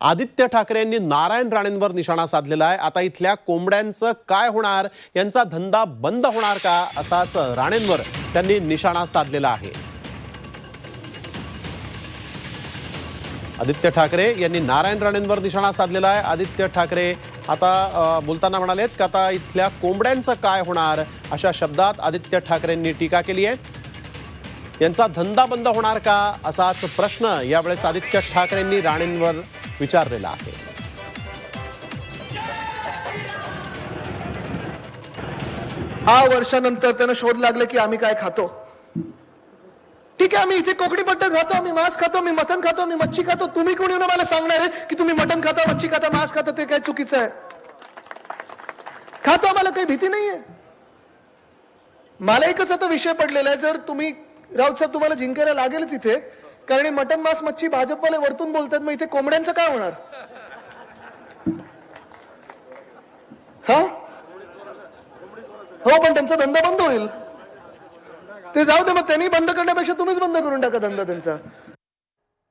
आदित्य ठाकरे यांनी नारायण राणेंवर निशाणा साधलेला आहे. आता इथल्या कोंबड्यांचं काय होणार? यांचा धंदा बंद होणार का? असाच राणेंवर त्यांनी निशाणा साधलेला आहे. आदित्य ठाकरे यांनी नारायण राणेंवर निशाणा साधलेला आहे. आदित्य ठाकरे आता बोलताना म्हणालेत की आता इथल्या कोंबड्यांचं काय होणार? अशा शब्दात आदित्य ठाकरेंनी टीका केली आहे. यांचा धंदा बंद होणार का? असाच प्रश्न यावेळेस आदित्य ठाकरेंनी राणेंवर विचारलेला आहे. दहा वर्षानंतर त्यानं शोध लागले की आम्ही काय खातो. ठीक आहे आम्ही इथे कोकणी पट्ट्यात खातो आम्ही मांस खातो मी मटण खातो मी मच्छी खातो. तुम्ही कोणी येऊन मला सांगणार आहे की तुम्ही मटण खाता मच्छी खाता मांस खाता ते काय चुकीचं आहे? खातो आम्हाला काही भीती नाहीये. मला एकच आता विषय पडलेला आहे जर तुम्ही राऊत साहेब तुम्हाला जिंकायला लागेल तिथे कारण हे मटण मांस मच्छी भाजपवाले वरतून बोलतात मग इथे कोंबड्यांचं काय होणार? हा? हो पण त्यांचा धंदा बंद होईल. ते जाऊ दे मग त्यांनी बंद करण्यापेक्षा तुम्हीच बंद करून टाका धंदा त्यांचा.